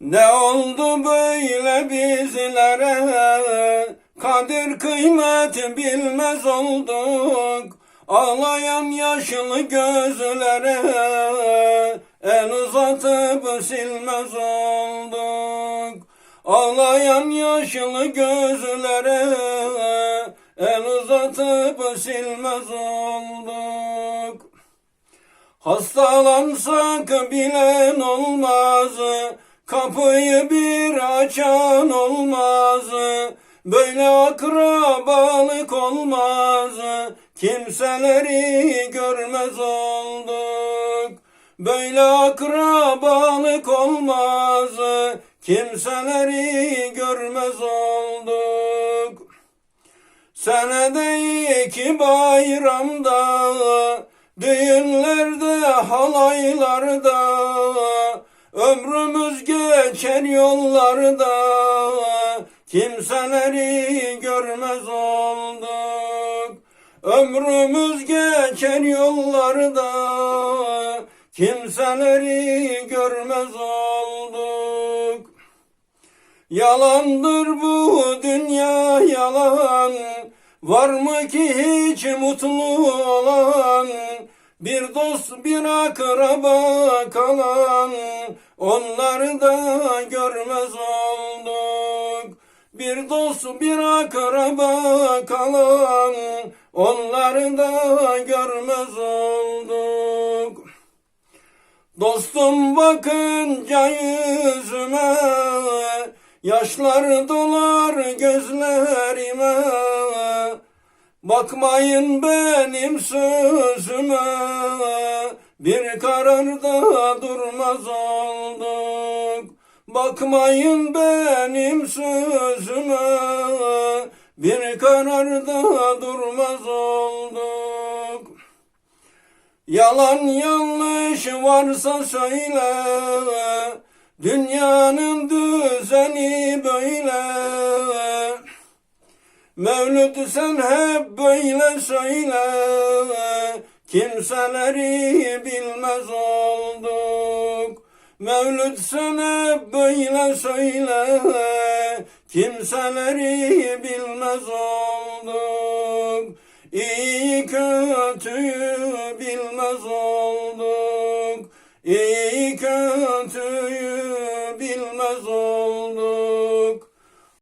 Ne oldu böyle bizlere? Kadir kıymet bilmez olduk. Ağlayan yaşlı gözlere el uzatıp silmez olduk. Ağlayan yaşlı gözlere el uzatıp silmez olduk. Hastalansak bilen olmaz, kapıyı bir açan olmaz. Böyle akrabalık olmaz, kimseleri görmez olduk. Böyle akrabalık olmaz, kimseleri görmez olduk. Senede iki bayramda, düğünlerde, halaylarda, ömrümüz geçer yollarda, kimseleri görmez olduk. Ömrümüz geçer yollarda, kimseleri görmez olduk. Yalandır bu dünya yalan Var mı ki hiç mutlu olan Bir dost bir akraba kalan Onları da görmez olduk. Bir dost bir akraba kalan Onları da görmez olduk. Dostum bakınca yüzüme Yaşlar dolar gözlerime Bakmayın benim sözüme Bir kararda durmaz olduk. Bakmayın benim sözüme Bir kararda durmaz olduk. Yalan yanlış varsa söyle Dünyanın düzeni böyle Mevlüt sen hep böyle söyle. Kimseleri bilmez olduk. Mevlüt sen hep böyle söyle. Kimseleri bilmez olduk. İyi kötüyü bilmez olduk. İyi